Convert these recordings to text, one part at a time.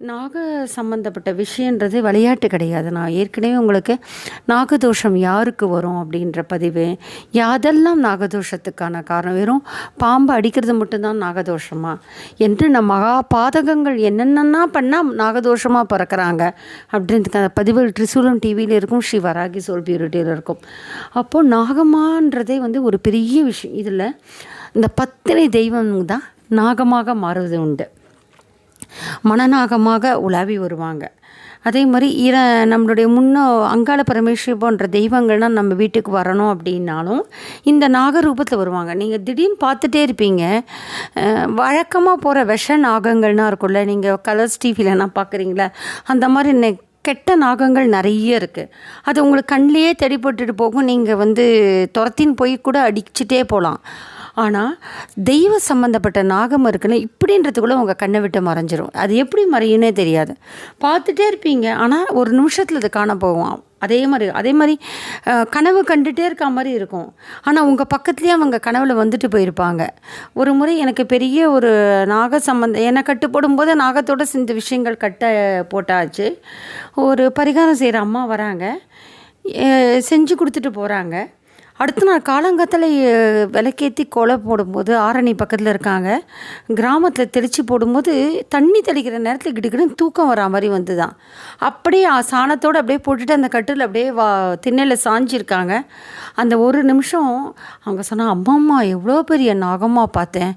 நாக சம்மந்தப்பட்ட விஷயன்றது விளையாட்டு கிடையாது. நான் ஏற்கனவே உங்களுக்கு நாகதோஷம் யாருக்கு வரும் அப்படின்ற பதிவு யாதெல்லாம் நாகதோஷத்துக்கான காரணம்? வெறும் பாம்பு அடிக்கிறது மட்டும்தான் நாகதோஷமா? என்று நம்ம மகா பாதகங்கள் என்னென்னா பண்ணால் நாகதோஷமாக பிறக்கிறாங்க அப்படின்றதுக்கு அந்த பதிவுகள் ட்ரிசூலம் டிவியில் இருக்கும் ஸ்ரீ வராகி சோல் பியூரிட்டியில் இருக்கும். அப்போது நாகமான்றதே வந்து ஒரு பெரிய விஷயம். இதில் இந்த பத்திரை தெய்வம் தான் நாகமாக மாறுவது உண்டு. மனநாகமாக உலாவி வருவாங்க. அதே மாதிரி இர நம்மளுடைய முன்னோ அங்காள பரமேஸ்வரி போன்ற தெய்வங்கள்லாம் நம்ம வீட்டுக்கு வரணும் அப்படின்னாலும் இந்த நாகரூபத்தில் வருவாங்க. நீங்கள் திடீர்னு பார்த்துட்டே இருப்பீங்க. வழக்கமாக போகிற விஷ நாகங்கள்னா இருக்கும்ல நீங்கள் கலர்ஸ் டிவிலலாம் பார்க்குறீங்களா? அந்த மாதிரி நெ கெட்ட நாகங்கள் நிறைய இருக்குது அது உங்களுக்கு கண்ணிலேயே தேடி போகும். நீங்கள் வந்து துரத்தின்னு போய் கூட அடிச்சுட்டே போகலாம் ஆனால் தெய்வ சம்மந்தப்பட்ட நாகம் இருக்குன்னு இப்படின்றதுக்குள்ளே உங்கள் கண்ணை விட்டு மறைஞ்சிரும். அது எப்படி மறையுன்னே தெரியாது. பார்த்துட்டே இருப்பீங்க. ஆனால் ஒரு நிமிஷத்தில் அது காண போவோம் அதே மாதிரி அதே மாதிரி கனவு கண்டுகிட்டே இருக்க மாதிரி இருக்கும். ஆனால் உங்கள் பக்கத்துலேயே அவங்க கனவில் வந்துட்டு போயிருப்பாங்க. ஒரு முறை எனக்கு பெரிய ஒரு நாக சம்பந்தம் என்னை கட்டு போடும்போது நாகத்தோட சிந்த விஷயங்கள் கட்ட போட்டாச்சு. ஒரு பரிகாரம் செய்கிற அம்மா வராங்க. செஞ்சு கொடுத்துட்டு போகிறாங்க அடுத்த நாள் காலங்காத்தில் விளக்கேற்றி கொலை போடும்போது ஆரணி பக்கத்தில் இருக்காங்க. கிராமத்தில் தெளித்து போடும்போது தண்ணி தெளிக்கிற நேரத்தில் கிடுக்கிடுன்னு தூக்கம் வரா மாதிரி வந்து தான் அப்படியே சாணத்தோடு அப்படியே போட்டுட்டு அந்த கட்டில் அப்படியே வா திண்ணையில் சாஞ்சிருக்காங்க. அந்த ஒரு நிமிஷம் அவங்க சொன்னால் அம்மா அம்மா எவ்வளோ பெரிய நாகமாக பார்த்தேன்.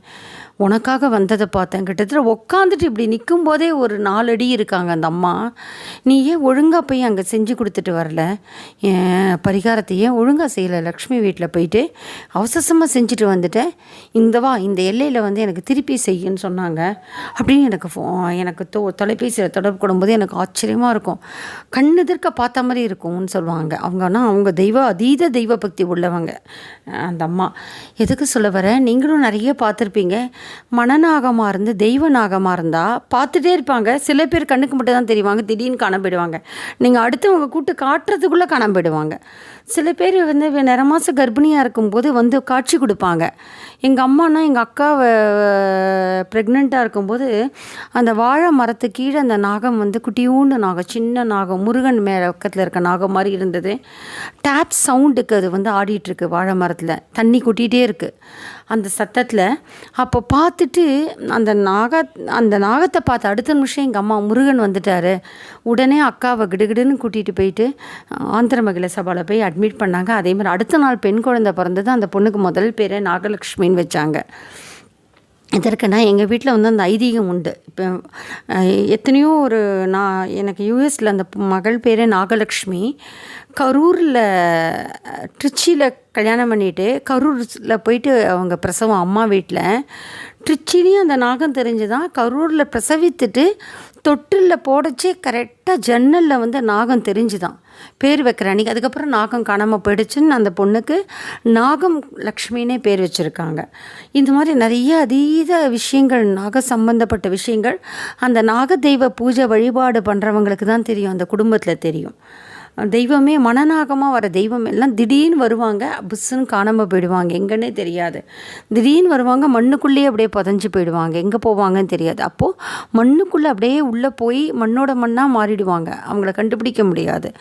உனக்காக வந்ததை பார்த்தேன். கிட்டத்தட்ட உட்காந்துட்டு இப்படி நிற்கும் போதே ஒரு நாலடி இருக்காங்க அந்த அம்மா. நீ ஏன் ஒழுங்காக போய் அங்கே செஞ்சு கொடுத்துட்டு வரல? என் பரிகாரத்தை ஏன் ஒழுங்காக செய்யலை? லக்ஷ்மி வீட்டில் போயிட்டு அவசரமாக செஞ்சுட்டு வந்துட்டேன். இந்த வா இந்த எல்லையில் வந்து எனக்கு திருப்பி செய்யுன்னு சொன்னாங்க. அப்படின்னு எனக்கு ஃபோ எனக்கு தொ தொலைபேசியில் தொடர்பு கொடும்போது எனக்கு ஆச்சரியமாக இருக்கும். கண்ணெதிர்க்க பார்த்த மாதிரி இருக்கும்னு சொல்லுவாங்க. அவங்கன்னா அவங்க தெய்வ அதீத தெய்வ பக்தி உள்ளவங்க. அந்த அம்மா எதுக்கு சொல்ல வர? நீங்களும் நிறைய பார்த்துருப்பீங்க. மனநாகமாக இருந்து தெய்வ நாகமாக இருந்தால் பார்த்துட்டே இருப்பாங்க. சில பேர் கண்ணுக்கு மட்டும் தான் தெரிவாங்க. திடீர்னு காண போயிடுவாங்க. நீங்கள் அடுத்தவங்க கூட்டு காட்டுறதுக்குள்ளே காண போயிடுவாங்க. சில பேர் வந்து நிறமாச கர்ப்பிணியாக இருக்கும்போது வந்து காட்சி கொடுப்பாங்க. எங்கள் அம்மானா எங்கள் அக்கா ப்ரெக்னெண்ட்டாக இருக்கும்போது அந்த வாழை மரத்து கீழே அந்த நாகம் வந்து குட்டியூண்டு நாகம் சின்ன நாகம் முருகன் மேலே பக்கத்தில் இருக்க நாகம் மாதிரி இருந்தது. டேப் சவுண்டுக்கு அது வந்து ஆடிட்டுருக்கு வாழை மரத்தில். தண்ணி கொட்டிகிட்டே இருக்குது அந்த சத்தத்தில் அப்போ பார்த்துட்டு அந்த நாக அந்த நாகத்தை பார்த்து அடுத்த நிமிஷம் எங்கள் அம்மா முருகன் வந்துட்டாரு. உடனே அக்காவை கிடுகிடுன்னு கூட்டிகிட்டு போயிட்டு ஆந்திர மகிழ சபாவில் போய் அட்மிட் பண்ணாங்க. அதே மாதிரி அடுத்த நாள் பெண் குழந்தை பிறந்தது அந்த பொண்ணுக்கு முதல் பேரை நாகலக்ஷ்மின்னு வச்சாங்க. இதற்குனா எங்கள் வீட்டில் வந்து அந்த ஐதீகம் உண்டு. இப்போ எத்தனையோ ஒரு நான் எனக்கு யூஎஸில் அந்த மகள் பேரே நாகலக்ஷ்மி. கரூரில் ட்ரிச்சியில் கல்யாணம் பண்ணிட்டு கரூரில் போயிட்டு அவங்க பிரசவம் அம்மா வீட்டில் ட்ரிச்சிலையும் அந்த நாகம் தெரிஞ்சு தான் கரூரில் பிரசவித்துட்டு தொட்டிலில் போடச்சே கரெக்டாக ஜன்னலில் வந்து நாகம் தெரிஞ்சுதான். பேர் வைக்கிற அன்றைக்கி அதுக்கப்புறம் நாகம் காணாமல் போயிடுச்சுன்னு அந்த பொண்ணுக்கு நாகம் லக்ஷ்மினே பேர் வச்சுருக்காங்க. இந்த மாதிரி நிறைய அதீத விஷயங்கள் நாக சம்பந்தப்பட்ட விஷயங்கள் அந்த நாக தெய்வ பூஜை வழிபாடு பண்ணுறவங்களுக்கு தான் தெரியும் அந்த குடும்பத்தில் தெரியும். தெய்வமே மனநாகமாக வர தெய்வம் எல்லாம் திடீர்னு வருவாங்க புஸ்ஸுன்னு காணாமல் போயிடுவாங்க. எங்கன்னே தெரியாது. திடீர்னு வருவாங்க மண்ணுக்குள்ளேயே அப்படியே புதஞ்சு போயிடுவாங்க. எங்கே போவாங்கன்னு தெரியாது. அப்போது மண்ணுக்குள்ளே அப்படியே உள்ளே போய் மண்ணோட மண்ணாக மாறிடுவாங்க. அவங்கள கண்டுபிடிக்க முடியாது.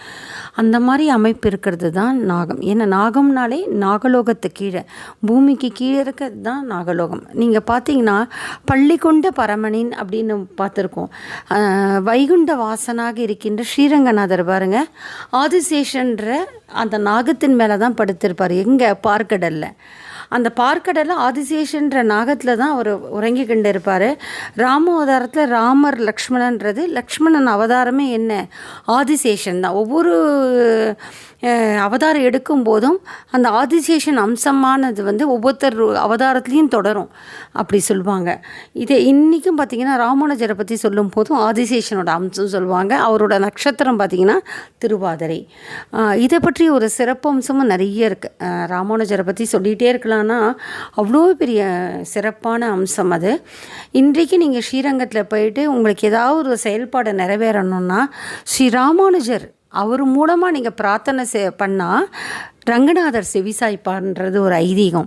அந்த மாதிரி அமைப்பு இருக்கிறது தான் நாகம். ஏன்னா நாகம்னாலே நாகலோகத்து கீழே. பூமிக்கு கீழே இருக்கிறது தான் நாகலோகம். நீங்கள் பார்த்தீங்கன்னா பள்ளி கொண்ட பரமனின் அப்படின்னு பார்த்துருக்கோம். வைகுண்ட வாசனாக இருக்கின்ற ஸ்ரீரங்கநாதர் பாருங்க. ஆதிசேஷன்ற அந்த நாகத்தின் மேலே தான் படுத்திருப்பார். எங்கே? பார்க்கடலில். அந்த பார்க்கடலில் ஆதிசேஷன்ற நாகத்தில் தான் அவர் உறங்கி கொண்டு இருப்பார் ராம அவதாரத்தில் ராமர் லக்ஷ்மணன்றது. லக்ஷ்மணன் அவதாரமே என்ன? ஆதிசேஷன் தான். ஒவ்வொரு அவதாரம் எடுக்கும் போதும் அந்த ஆதிசேஷன் அம்சமானது வந்து ஒவ்வொருத்தர் அவதாரத்துலேயும் தொடரும். அப்படி சொல்லுவாங்க இதை இன்றைக்கும் பார்த்தீங்கன்னா ராமானுஜரை பற்றி சொல்லும் போதும் ஆதிசேஷனோட அம்சம் சொல்லுவாங்க அவரோட நட்சத்திரம் பார்த்தீங்கன்னா திருவாதிரை. இதை பற்றி ஒரு சிறப்பு அம்சமும் நிறைய இருக்குது ராமானுஜரை பற்றி சொல்லிகிட்டே இருக்கலாம். இருக்கலாம்னா அவ்வளோ பெரிய சிறப்பான அம்சம் அது. இன்றைக்கு நீங்கள் ஸ்ரீரங்கத்தில் போயிட்டு உங்களுக்கு ஏதாவது ஒரு செயல்பாடு நிறைவேறணும்னா ஸ்ரீ ராமானுஜர் அவர் மூலமாக நீங்கள் பிரார்த்தனை செ பண்ணால் ரங்கநாதர் செவிசாய்ப்பார்ன்றது ஒரு ஐதீகம்.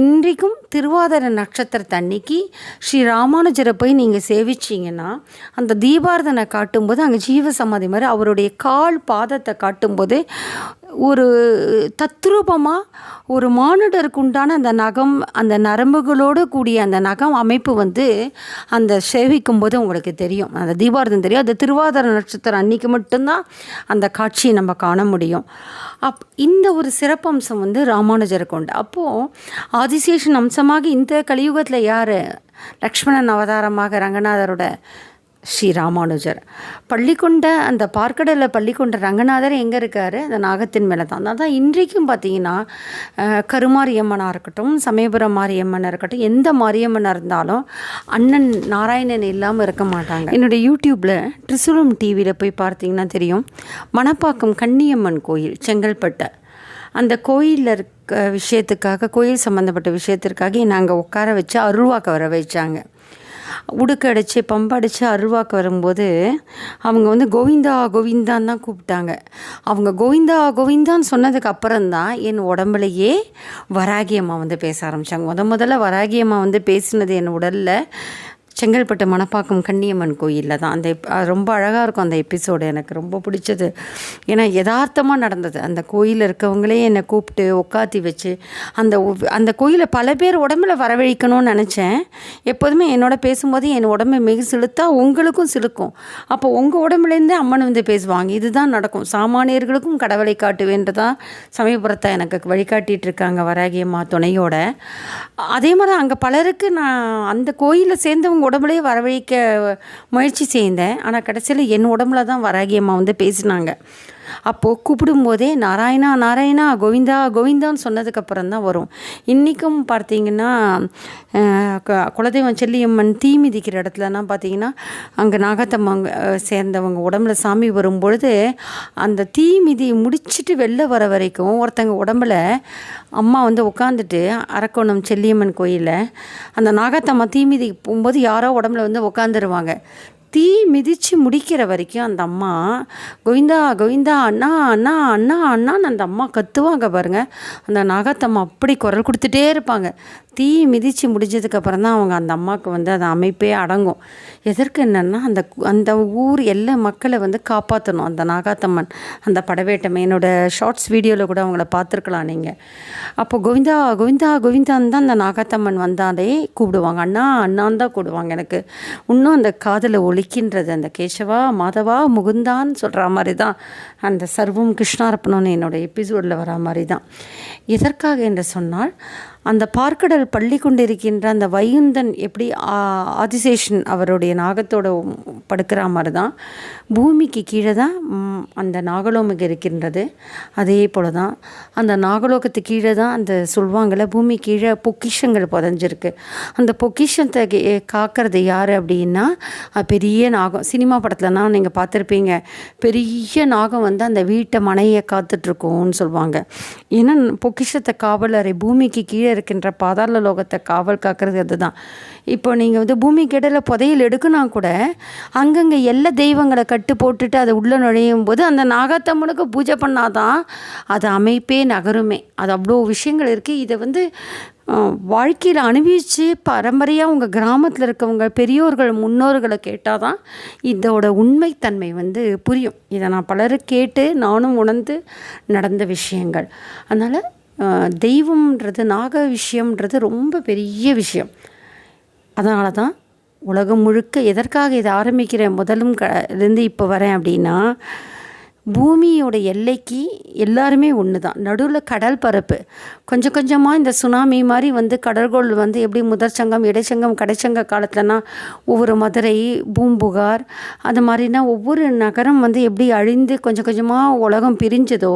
இன்றைக்கும் திருவாதிர நட்சத்திரத்தை அன்னைக்கு ஸ்ரீ ராமானுஜரை போய் நீங்கள் சேவிச்சிங்கன்னா அந்த தீபாரதனை காட்டும்போது அங்கே ஜீவ சமாதி மாதிரி அவருடைய கால் பாதத்தை காட்டும்போது ஒரு தத்ரூபமாக ஒரு மானுடருக்கு உண்டான அந்த நகம் அந்த நரம்புகளோடு கூடிய அந்த நகம் அமைப்பு வந்து அந்த சேவிக்கும் போது உங்களுக்கு தெரியும். அந்த தீபாரதம் தெரியும். அந்த திருவாதிர நட்சத்திரம் அன்னைக்கு மட்டும்தான் அந்த காட்சியை நம்ம காண முடியும். அப் இந்த ஒரு சிறப்பம்சம் வந்து ராமானுஜருக்கு உண்டு. அப்போது ஆதிசேஷன் அம்சமாக இந்த கலியுகத்தில் யார்? லக்ஷ்மணன் அவதாரமாக ரங்கநாதரோட ஸ்ரீ ராமானுஜர். பள்ளிக்கொண்ட அந்த பார்க்கடலில் பள்ளிக்கொண்ட ரங்கநாதர் எங்கே இருக்கார்? அந்த நாகத்தின் மேலே தான். அதான் இன்றைக்கும் பார்த்தீங்கன்னா கருமாரியம்மனாக இருக்கட்டும் சமயபுரம் மாரியம்மனாக இருக்கட்டும் எந்த மாரியம்மனாக இருந்தாலும் அண்ணன் நாராயணன் இல்லாமல் இருக்க மாட்டாங்க. என்னுடைய யூடியூப்பில் ட்ரிசுலம் டிவியில் போய் பார்த்தீங்கன்னா தெரியும் மணப்பாக்கம் கன்னியம்மன் கோயில் செங்கல்பட்டு. அந்த கோயிலில் இருக்க விஷயத்துக்காக கோயில் சம்மந்தப்பட்ட விஷயத்திற்காக என்னை அங்கே உட்கார வச்சு அருள்வாக்க வர வச்சாங்க. உடுக்கு அடித்து பம்படித்து வரும்போது அவங்க வந்து கோவிந்தா கோவிந்தான்னு தான் கூப்பிட்டாங்க. அவங்க கோவிந்தா கோவிந்தான்னு சொன்னதுக்கு அப்புறம்தான் என் உடம்புலையே வராகி அம்மா வந்து பேச ஆரம்பித்தாங்க முத முதல்ல வராகி அம்மா வந்து பேசினது என் உடலில். செங்கல்பட்டு மணப்பாக்கம் கன்னியம்மன் கோயிலில் தான். அந்த ரொம்ப அழகாக இருக்கும் அந்த எபிசோடு. எனக்கு ரொம்ப பிடிச்சது. ஏன்னா யதார்த்தமாக நடந்தது. அந்த கோயிலில் இருக்கவங்களே என்னை கூப்பிட்டு உட்காத்தி வச்சு அந்த அந்த கோயிலை பல பேர் உடம்புல வரவழைக்கணும்னு நினச்சேன். எப்போதுமே என்னோட பேசும்போது என் உடம்பை மிக செலுத்தா உங்களுக்கும் சிலுக்கும். அப்போ உங்கள் உடம்புலேருந்தே அம்மன் வந்து பேசுவாங்க. இதுதான் நடக்கும். சாமானியர்களுக்கும் கடவுளை காட்டுவேன்றதான் சமயபுரத்தை எனக்கு வழிகாட்டிகிட்டு இருக்காங்க. வராகியம்மா துணையோட. அதே மாதிரி அங்கே பலருக்கு நான் அந்த கோயிலில் சேர்ந்தவங்க உடம்புலேயே வரவழைக்க முயற்சி செய்தேன். ஆனால் கடைசியில் என் உடம்புல தான் வராகியம்மா வந்து பேசினாங்க. அப்போது கூப்பிடும்போதே நாராயணா நாராயணா கோவிந்தா கோவிந்தான்னு சொன்னதுக்கப்புறம் தான் வரும். இன்றைக்கும் பார்த்தீங்கன்னா குலதெய்வம் செல்லியம்மன் தீ மிதிக்கிற இடத்துலலாம் பார்த்தீங்கன்னா அங்கே நாகத்தம்மங்க சேர்ந்தவங்க உடம்புல சாமி வரும்பொழுது அந்த தீ மிதி முடிச்சிட்டு வெளில வர வரைக்கும் ஒருத்தங்க உடம்புல அம்மா வந்து உட்காந்துட்டு அரக்கோணம் செல்லியம்மன் கோயிலில் அந்த நாகத்தம்மா தீ மிதி போகும்போது யாரோ உடம்புல வந்து உட்காந்துருவாங்க தீ மிதித்து முடிக்கிற வரைக்கும் அந்த அம்மா கோவிந்தா கோவிந்தா அண்ணா அண்ணா அண்ணா அண்ணான்னு அந்த அம்மா கத்துவாங்க பாருங்க. அந்த நாகத்தம்மா அப்படி குரல் கொடுத்துட்டே இருப்பாங்க. தீ மிதித்து முடிஞ்சதுக்கப்புறம் தான் அவங்க அந்த அம்மாவுக்கு வந்து அந்த அமைப்பே அடங்கும். எதற்கு என்னென்னா அந்த அந்த ஊர் எல்லா மக்களை வந்து காப்பாற்றணும் அந்த நாகாத்தம்மன் அந்த படவேட்டமை என்னோடய ஷார்ட்ஸ் வீடியோவில் கூட அவங்கள பார்த்துருக்கலாம் நீங்கள் அப்போ கோவிந்தா கோவிந்தா கோவிந்தான்னு தான் அந்த நாகாத்தம்மன் வந்தாலே கூப்பிடுவாங்க. அண்ணா அண்ணான் தான் கூப்பிடுவாங்க எனக்கு. இன்னும் அந்த காதில் நிற்கின்றது அந்த கேசவா மாதவா முகுந்தான்னு சொல்கிற மாதிரி தான் அந்த சர்வம் கிருஷ்ணார்ப்பணம்னு என்னோடய எபிசோடில் வர மாதிரி தான் எதற்காக என்று சொன்னால் அந்த பார்க்கடல் பள்ளி கொண்டிருக்கின்ற அந்த வைகுந்தன் எப்படி ஆதிசேஷன் அவருடைய நாகத்தோட படுக்கிற மாதிரி தான் பூமிக்கு கீழே தான் அந்த நாகலோகம் இருக்கின்றது. அதே போல தான் அந்த நாகலோகத்துக்கு கீழே தான் அந்த சொல்வாங்கள்ல பூமி கீழே பொக்கிஷங்கள் புதஞ்சிருக்கு. அந்த பொக்கிஷத்தை கே- காக்கிறது யார் அப்படின்னா பெரிய நாகம் சினிமா படத்துலலாம் நீங்கள் பார்த்துருப்பீங்க பெரிய நாகம் வந்து அந்த வீட்டை மனையை காத்துட்ருக்கோன்னு சொல்லுவாங்க ஏன்னா பொக்கிஷத்தை காவலரை பூமிக்கு கீழே இருக்கின்ற பாதாள லோகத்தை காவல் காக்கிறது அதுதான். இப்போ நீங்கள் வந்து பூமிக்கு இடையில புதையல் எடுக்குனா கூட அங்கங்கே எல்லா தெய்வங்களை கட்டு போட்டுட்டு அதை உள்ளே நுழையும் போது அந்த நாகாத்தம்மனுக்கு பூஜை பண்ணாதான் அது அமைப்பே நகருமே. அது அவ்வளோ விஷயங்கள் இருக்குது இதை வந்து வாழ்க்கையில் அனுபவித்து பரம்பரையாக உங்கள் கிராமத்தில் இருக்கவங்க பெரியோர்கள் முன்னோர்களை கேட்டால் தான் இதோட உண்மைத்தன்மை வந்து புரியும். இதை நான் பலரும் கேட்டு நானும் உணர்ந்து நடந்த விஷயங்கள். அதனால் தெய்வம்ன்றது நாக விஷயம்ன்றது ரொம்ப பெரிய விஷயம். அதனால தான் உலகம் முழுக்க எதற்காக இதை ஆரம்பிக்கிறேன்? முதலும் க இருந்து இப்போ வரேன் அப்படின்னா பூமியோட எல்லைக்கு எல்லாருமே ஒன்று தான் நடுவில் கடல் பரப்பு. கொஞ்சம் கொஞ்சமாக இந்த சுனாமி மாதிரி வந்து கடற்கோள் வந்து எப்படி முதற்சங்கம் இடைச்சங்கம் கடைச்சங்க காலத்துலனா ஒவ்வொரு மதுரை பூம்புகார் அது மாதிரினா ஒவ்வொரு நகரம் வந்து எப்படி அழிந்து கொஞ்சம் கொஞ்சமாக உலகம் பிரிஞ்சதோ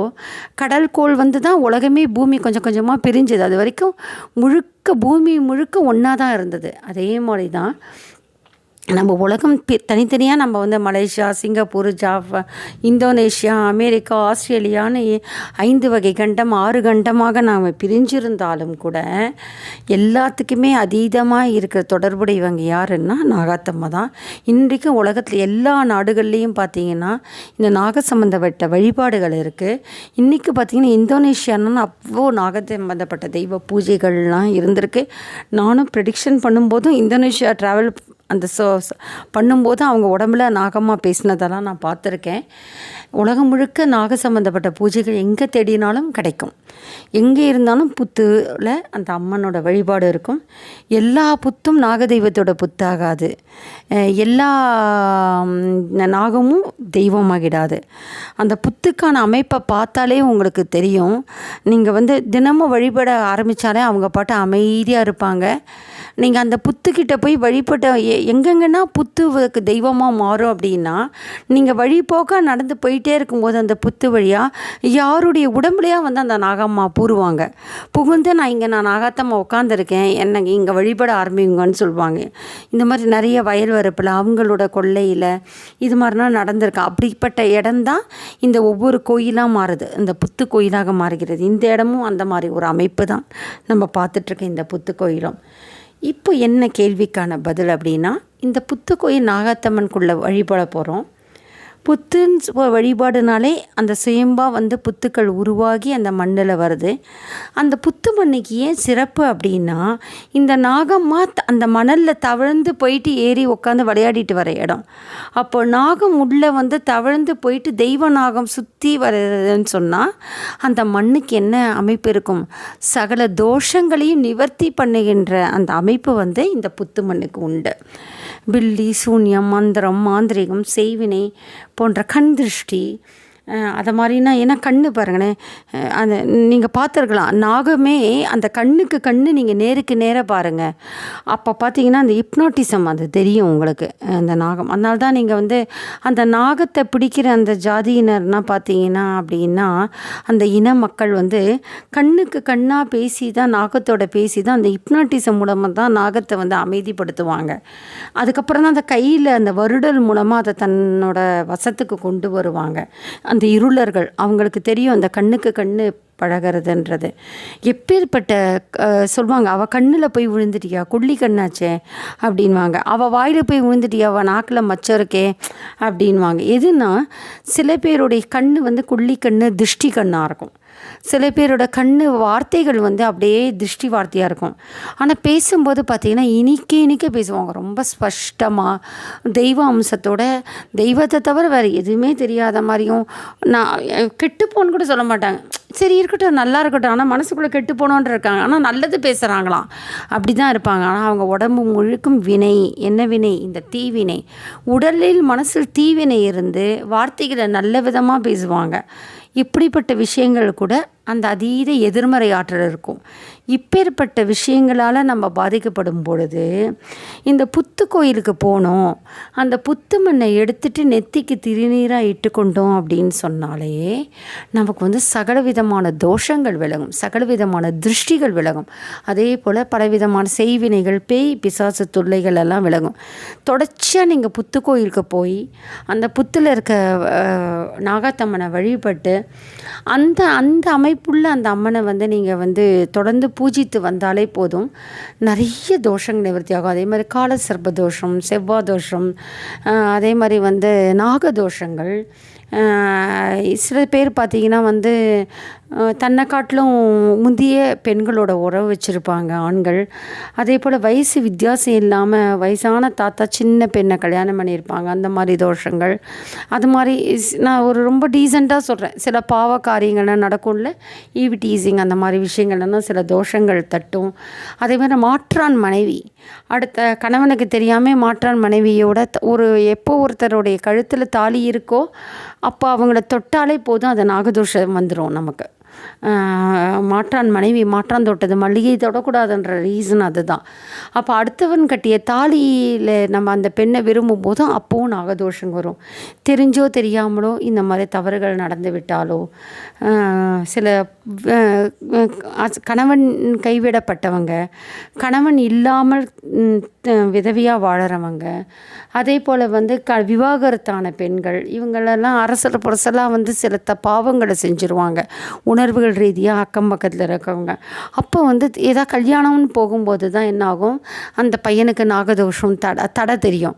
கடல்கோள் வந்து தான் உலகமே பூமி கொஞ்சம் கொஞ்சமாக பிரிஞ்சுது. அது வரைக்கும் முழுக்க பூமி முழுக்க ஒன்றா தான் இருந்தது. அதே மாதிரி தான் நம்ம உலகம் தனித்தனியாக நம்ம வந்து மலேசியா சிங்கப்பூர் ஜாஃபா இந்தோனேஷியா அமெரிக்கா ஆஸ்திரேலியான்னு ஐந்து வகை கண்டம் ஆறு கண்டமாக நாம் பிரிஞ்சிருந்தாலும் கூட எல்லாத்துக்குமே அதீதமாக இருக்கிற தொடர்புடையவங்க யாருன்னா நாகாத்தம்மா தான். இன்றைக்கும் உலகத்தில் எல்லா நாடுகள்லேயும் பார்த்தீங்கன்னா இந்த நாக சம்மந்தப்பட்ட வழிபாடுகள் இருக்குது இன்றைக்கி பார்த்தீங்கன்னா இந்தோனேஷியான்னு அவ்வளோ நாக சம்பந்தப்பட்ட தெய்வ பூஜைகள்லாம் இருந்திருக்கு. நானும் ப்ரெடிக்ஷன் பண்ணும்போதும் இந்தோனேஷியா ட்ராவல் அந்த சோ ச- பண்ணும்போது அவங்க உடம்புல நாகமாக பேசினதெல்லாம் நான் பார்த்துருக்கேன். உலகம் முழுக்க நாக சம்மந்தப்பட்ட பூஜைகள் எங்கே தேடினாலும் கிடைக்கும். எங்கே இருந்தாலும் புத்துல அந்த அம்மனோட வழிபாடு இருக்கும். எல்லா புத்தும் நாகதெய்வத்தோட புத்தாகாது. எல்லா நாகமும் தெய்வமாகிடாது. அந்த புத்துக்கான அமைப்பை பார்த்தாலே உங்களுக்கு தெரியும். நீங்கள் வந்து தினமும் வழிபட ஆரம்பித்தாலே அவங்க பாட்டு அமைதியாக இருப்பாங்க. நீங்கள் அந்த புத்துக்கிட்ட போய் வழிபட்ட எ- எங்கெங்கன்னா புத்துவுக்கு தெய்வமாக மாறும் அப்படின்னா நீங்கள் வழிபோக்காக நடந்து போயிட்டே இருக்கும்போது அந்த புத்து வழியாக யாருடைய உடம்புலையா வந்து அந்த நாகம்மா பூருவாங்க. புகுந்து நான் இங்கே நான் நாகாத்தம்மா உட்காந்துருக்கேன் என்னை இங்கே வழிபட ஆரம்பிங்கன்னு சொல்லுவாங்க இந்த மாதிரி நிறைய வயல் வரப்பில் அவங்களோட கொள்ளையில் இது மாதிரிலாம் நடந்திருக்கு. அப்படிப்பட்ட இடம்தான் இந்த ஒவ்வொரு கோயிலாக மாறுது. இந்த புத்து கோயிலாக மாறுகிறது. இந்த இடமும் அந்த மாதிரி ஒரு அமைப்பு தான். நம்ம பார்த்துட்ருக்க இந்த புத்து கோயிலும். இப்போ என்ன கேள்விக்கான பதில் அப்படின்னா இந்த புத்து கோயில் வழிபட போகிறோம் புத்துன்னு வழிபாடுனாலே அந்த சுயம்பாக வந்து புத்துக்கள் உருவாகி அந்த மண்ணில் வருது. அந்த புத்து மண்ணுக்கு ஏன் சிறப்பு அப்படின்னா இந்த நாகம்மா அந்த மணலில் தவழ்ந்து போயிட்டு ஏறி உட்காந்து விளையாடிட்டு வர இடம். அப்போ நாகம் உள்ளே வந்து தவழ்ந்து போயிட்டு தெய்வ நாகம் சுற்றி வருதுன்னு சொன்னால் அந்த மண்ணுக்கு என்ன அமைப்பு இருக்கும்? சகல தோஷங்களையும் நிவர்த்தி பண்ணுகின்ற அந்த அமைப்பு வந்து இந்த புத்து மண்ணுக்கு உண்டு. பில்லி சூன்யம் மந்திரம் மாந்திரிகம் செய்வினை போன்ற கண் திருஷ்டி அதை மாதிரினா ஏன்னா கண் பாருங்களேன். அந்த நீங்கள் பார்த்துருக்கலாம் நாகமே அந்த கண்ணுக்கு கண் நீங்கள் நேருக்கு நேராக பாருங்கள் அப்போ பார்த்தீங்கன்னா அந்த ஹிப்னோட்டிசம் அது தெரியும் உங்களுக்கு அந்த நாகம். அதனால தான் நீங்கள் வந்து அந்த நாகத்தை பிடிக்கிற அந்த ஜாதியினர்னால் பார்த்தீங்கன்னா அப்படின்னா அந்த இன மக்கள் வந்து கண்ணுக்கு கண்ணாக பேசி தான் நாகத்தோட பேசி தான் அந்த ஹிப்னாட்டிசம் மூலமாக தான் நாகத்தை வந்து அமைதிப்படுத்துவாங்க. அதுக்கப்புறம் தான் அந்த கையில் அந்த வருடல் மூலமாக அதை தன்னோட வசத்துக்கு கொண்டு வருவாங்க. அந்த இருளர்கள் அவங்களுக்கு தெரியும் அந்த கண்ணுக்கு கண்ணு பழகிறதுன்றது. எப்பேற்பட்ட சொல்வாங்க சொல்லுவாங்க அவள் கண்ணில் போய் விழுந்துட்டியா? கொள்ளி கண்ணாச்சே? அப்படின்வாங்க. அவள் வாயில் போய் விழுந்துட்டியா? அவள் நாக்கில் மச்சம் இருக்கே? அப்படின்வாங்க. எதுனா சில பேருடைய கண் வந்து கொள்ளி கண்ணு திருஷ்டி கண்ணாக இருக்கும். சில பேரோட கண்ணு வார்த்தைகள் வந்து அப்படியே திருஷ்டி வார்த்தையாக இருக்கும். ஆனால் பேசும்போது பார்த்திங்கன்னா இனிக்க இனிக்க பேசுவாங்க. ரொம்ப ஸ்பஷ்டமாக தெய்வ அம்சத்தோட தெய்வத்தை தவிர வேறு எதுவுமே தெரியாத மாதிரியும் நான் கெட்டு போன்னு கூட சொல்ல மாட்டாங்க. சரி இருக்கட்டும் நல்லா இருக்கட்டும். ஆனால் மனசுக்குள்ளே கெட்டு போனோன்ற இருக்காங்க. ஆனால் நல்லது பேசுகிறாங்களாம் அப்படி தான் இருப்பாங்க. ஆனால் அவங்க உடம்பு முழுக்கும் வினை. என்ன வினை? இந்த தீவினை. உடலில் மனசில் தீவினை இருந்து வார்த்தைகளை நல்ல விதமாக பேசுவாங்க. இப்படிப்பட்ட விஷயங்கள் கூட அந்த அதீத எதிர்மறை ஆற்றல் இருக்கும். இப்பேற்பட்ட விஷயங்களால் நம்ம பாதிக்கப்படும் பொழுது இந்த புத்து கோயிலுக்கு போனோம். அந்த புத்து மண்ணை எடுத்துட்டு நெத்திக்கு திருநீராக இட்டுக்கொண்டோம் அப்படின்னு சொன்னாலே நமக்கு வந்து சகலவிதமான தோஷங்கள் விலகும். சகலவிதமான திருஷ்டிகள் விலகும். அதே போல் பலவிதமான செய்வினைகள் பேய் பிசாசு தொல்லைகள் எல்லாம் விலகும். தொடர்ச்சியாக நீங்கள் புத்து கோயிலுக்கு போய் அந்த புத்தில் இருக்க நாகாத்தம்மனை வழிபட்டு அந்த அந்த அமைப்புள்ள அந்த அம்மனை வந்து நீங்கள் வந்து தொடர்ந்து பூஜித்து வந்தாலே போதும். நிறைய தோஷங்கள் நிவர்த்தி ஆகும் அதே மாதிரி கால சர்ப்ப தோஷம் செவ்வாய் தோஷம் அதே மாதிரி வந்து நாக தோஷங்கள். சில பேர் பார்த்தீங்கன்னா வந்து தன்னை காட்டிலும் முந்திய பெண்களோட உறவு வச்சுருப்பாங்க ஆண்கள். அதே போல் வயசு வித்தியாசம் இல்லாமல் வயசான தாத்தா சின்ன பெண்ணை கல்யாணம் பண்ணியிருப்பாங்க. அந்த மாதிரி தோஷங்கள். அது மாதிரி நான் ஒரு ரொம்ப டீசெண்டாக சொல்கிறேன் சில பாவ காரியங்கள்லாம் நடக்கும்ல ஈவி டீசிங் அந்த மாதிரி விஷயங்கள்லாம் சில தோஷங்கள் தட்டும். அதே மாதிரி மாற்றான் மனைவி. அடுத்த கணவனுக்கு தெரியாமல் மாற்றான் மனைவியோட ஒரு எப்போ ஒருத்தருடைய கழுத்தில் தாலி இருக்கோ அப்போ அவங்கள தொட்டாலே போதும். அது நாகதோஷம் வந்துடும் நமக்கு. மாற்றான் மனைவி மாற்றான் தொட்டது மல்லிகை தொடக்கூடாதுன்ற ரீசன் அதுதான். அப்போ அடுத்தவன் கட்டிய தாலியில் நம்ம அந்த பெண்ணை விரும்பும் போதும் அப்போவும் நாகதோஷம் வரும். தெரிஞ்சோ தெரியாமலோ இந்த மாதிரி தவறுகள் நடந்து விட்டாலோ சில கணவன் கைவிடப்பட்டவங்க கணவன் இல்லாமல் விதவியாக வாழறவங்க அதே போல் வந்து க விவாகரத்தான பெண்கள் இவங்களெல்லாம் அரசர் புரசலாக வந்து சில த பாவங்களை செஞ்சுருவாங்க. உணர்வுகள் ரீதியாக அக்கம் பக்கத்தில் இருக்கவங்க. அப்போ வந்து ஏதா கல்யாணம்னு போகும்போது தான் என்னாகும்? அந்த பையனுக்கு நாகதோஷம் தட தடை தெரியும்.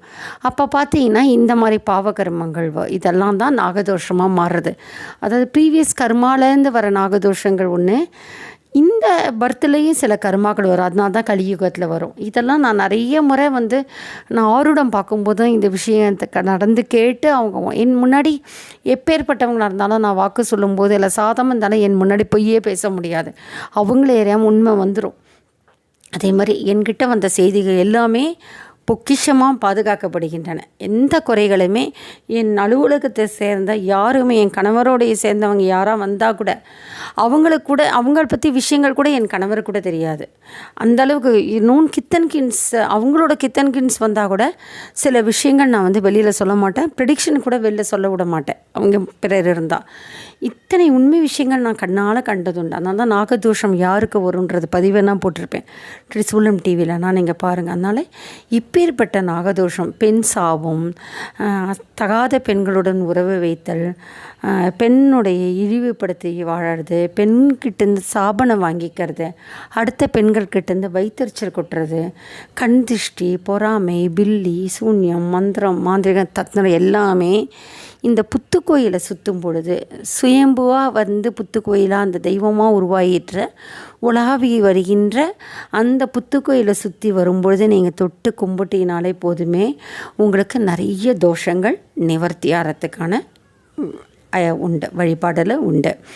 அப்போ பார்த்தீங்கன்னா இந்த மாதிரி பாவகர்மங்கள் இதெல்லாம் தான் நாகதோஷமாக மாறுறது அதாவது ப்ரீவியஸ் கர்மாலேருந்து வர நாகதோஷங்கள் ஒன்று இந்த பர்த்லேயும் சில கர்மாக்கள் வரும். அதனால தான் கலியுகத்தில் வரும். இதெல்லாம் நான் நிறைய முறை வந்து நான் ஆருடம் பார்க்கும்போதும் இந்த விஷயத்தை க- நடந்து கேட்டு அவங்க என் முன்னாடி எப்பேற்பட்டவங்களாக இருந்தாலும் நான் வாக்கு சொல்லும்போது இல்லை சாதம் இருந்தாலும் என் முன்னாடி பொய்யே பேச முடியாது. அவங்களே ஏறியாமல் உண்மை வந்துடும் அதே மாதிரி என்கிட்ட வந்த செய்திகள் எல்லாமே பொக்கிஷமாக பாதுகாக்கப்படுகின்றன. எந்த குறைகளுமே என் அலுவலகத்தை சேர்ந்த யாருமே என் கணவரோடைய சேர்ந்தவங்க யாராக வந்தால் கூட அவங்களுக்கு கூட அவங்கள பற்றி விஷயங்கள் கூட என் கணவர் கூட தெரியாது. அந்த அளவுக்கு நூன் கித்தன் கின்ஸ் அவங்களோட கித்தன் கின்ஸ் வந்தால் கூட சில விஷயங்கள் நான் வந்து வெளியில் சொல்ல மாட்டேன். ப்ரிடிக்ஷன் கூட வெளியில் சொல்ல விட மாட்டேன். அவங்க பிறர் இருந்தால் இத்தனை உண்மை விஷயங்கள் நான் கண்ணால் கண்டதுண்டு. அதனால தான் நாகதோஷம் யாருக்கு வரும்ன்றது பதிவை நான் போட்டிருப்பேன். ட்ரிசூலம் டிவியில் நான் நீங்கள் பாருங்கள் அதனால் இப்பேற்பட்ட நாகதோஷம் பெண் சாபம் தகாத பெண்களுடன் உறவு வைத்தல் பெண்ணுடைய இழிவுபடுத்தி வாழறது பெண்கிட்டேருந்து சாபனம் வாங்கிக்கிறது அடுத்த பெண்கள்கிட்டேருந்து வைத்தறிச்சல் கொட்டுறது கண் திஷ்டி பொறாமை பில்லி சூன்யம் மந்திரம் மாந்திரிகம் தத்னம் எல்லாமே இந்த புத்துக்கோயிலை சுற்றும் பொழுது சுயம்புவாக வந்து புத்துக்கோயிலாக அந்த தெய்வமாக உருவாகிட்டு உலாவி வருகின்ற அந்த புத்துக்கோயிலை சுற்றி வரும்பொழுது நீங்கள் தொட்டு கும்பிட்டினாலே போதுமே உங்களுக்கு நிறைய தோஷங்கள் நிவர்த்தி ஆகிறதுக்கான உண்டு வழிபாடில் உண்டு.